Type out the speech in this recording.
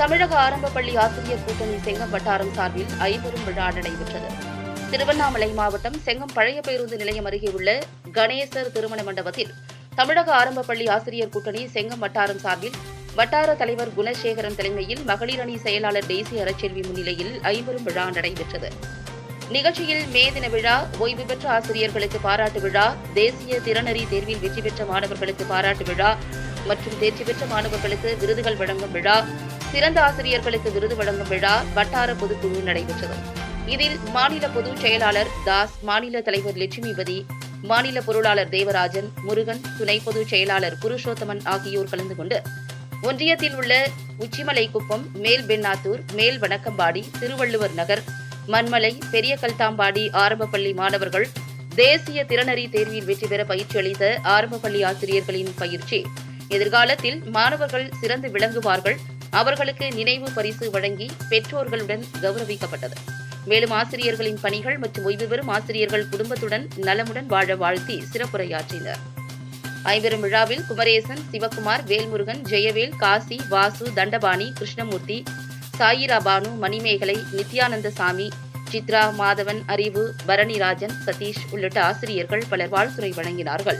தமிழக ஆரம்ப பள்ளி ஆசிரியர் கூட்டணி செங்கம் வட்டாரம் சார்பில் ஐம்பெரும் விழா நடைபெற்றது. திருவண்ணாமலை மாவட்டம் செங்கம் பழைய பேருந்து நிலையம் அருகே உள்ள கணேசர் திருமண மண்டபத்தில் தமிழக ஆரம்ப பள்ளி ஆசிரியர் கூட்டணி செங்கம் வட்டாரம் சார்பில் வட்டார தலைவர் குணசேகரன் தலைமையில் மகளிர் அணி செயலாளர் தேசிய அறச்செல்வி முன்னிலையில் ஐம்பெரும் விழா நடைபெற்றது. நிகழ்ச்சியில் மே தின விழா ஓய்வு பெற்ற ஆசிரியர்களுக்கு பாராட்டு விழா தேசிய திறனறி தேர்வில் வெற்றி பெற்ற மாணவர்களுக்கு பாராட்டு விழா மற்றும் தேர்ச்சி பெற்ற மாணவர்களுக்கு விருதுகள் வழங்கும் விழா சிறந்த ஆசிரியர்களுக்கு விருது வழங்கும் விழா வட்டார பொதுக்குழு நடைபெற்றது. இதில் மாநில பொதுச் செயலாளர் தாஸ் மாநில தலைவர் லட்சுமிபதி மாநில பொருளாளர் தேவராஜன் முருகன் துணை பொதுச் செயலாளர் புருஷோத்தமன் ஆகியோர் கலந்து கொண்டு ஒன்றியத்தில் உள்ள உச்சிமலைக்குப்பம் மேல் பெண்ணாத்தூர் மேல் வணக்கம்பாடி திருவள்ளுவர் நகர் மண்மலை பெரிய கல்தாம்பாடி ஆரம்ப பள்ளி மாணவர்கள் தேசிய திறனறி தேர்வில் வெற்றி பெற பயிற்சி அளித்த ஆரம்ப பள்ளி ஆசிரியர்களின் பயிற்சி. எதிர்காலத்தில் மாணவர்கள் சிறந்து விளங்குவார்கள். அவர்களுக்கு நினைவு பரிசு வழங்கி பெற்றோர்களுடன் கௌரவிக்கப்பட்டது. மேலும் ஆசிரியர்களின் பணிகள் மற்றும் ஓய்வு பெறும் ஆசிரியர்கள் குடும்பத்துடன் நலமுடன் வாழ வாழ்த்தி சிறப்புரையாற்றினர். ஐம்பெரும் விழாவில் குமரேசன் சிவகுமார் வேல்முருகன் ஜெயவேல் காசி வாசு தண்டபாணி கிருஷ்ணமூர்த்தி சாயிரா பானு மணிமேகலை நித்யானந்த சாமி சித்ரா மாதவன் அறிவு பரணிராஜன் சதீஷ் உள்ளிட்ட ஆசிரியர்கள் பலர் வாழ்த்துரை வழங்கினார்கள்.